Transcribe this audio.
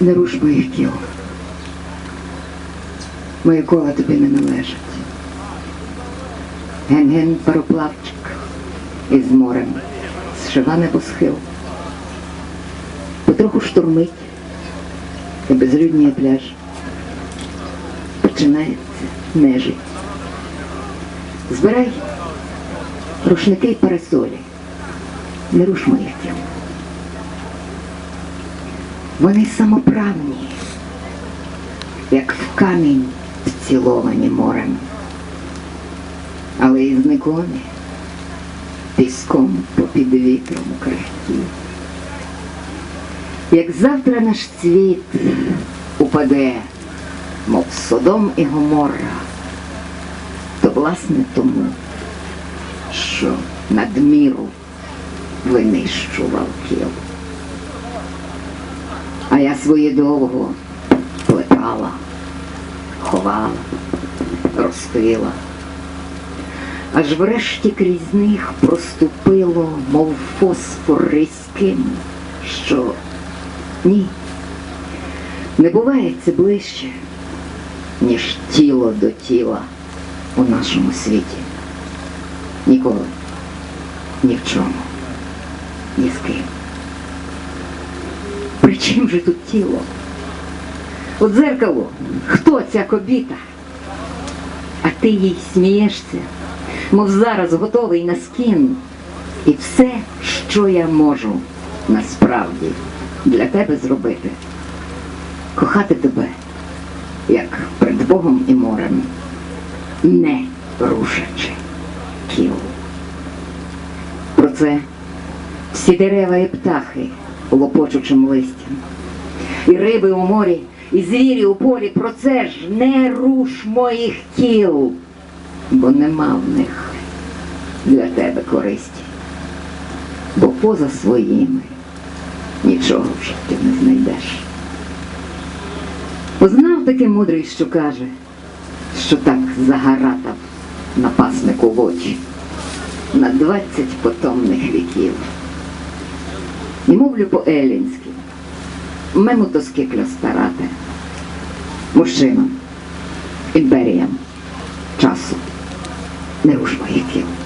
Не руш моїх кіл. Моє коло тобі не належить. Ген-ген пароплавчик із морем, зшива небосхил. Потроху штурмить і безлюдніє пляж. Починається нежить. Збирай рушники й парасолі. Не руш моїх тіл. Вони самоправні, як в камінь вціловані морем, але і знакомі піском попід вітром крихкі. Як завтра наш цвіт упаде, мов Содом і Гоморра, то власне тому, що надміру винищував кіл. А я своє довго плекала, ховала, ростила. Аж врешті крізь них проступило, мов фосфор різким, що ні, не буває це ближче, ніж тіло до тіла у нашому світі. Ніколи, ні в чому, ні з ким. При чим же тут тіло? От зеркало, хто ця кобіта? А ти їй смієшся, мов зараз готовий на скін. І все, що я можу насправді для тебе зробити. Кохати тебе, як перед Богом і морем, не рушачи кіл. Про це всі дерева і птахи лопочучим листям. І риби у морі, і звірі у полі, про це ж не руш моїх кіл, бо нема в них для тебе користі. Бо поза своїми нічого в житті не знайдеш. Познав таки мудрий, що каже, що так загаратав напаснику в очі на двадцять потомних віків. Мовлю по-елінськи, мему то скикля старати. Мужчинам, імперіям, часу, не уж кіл.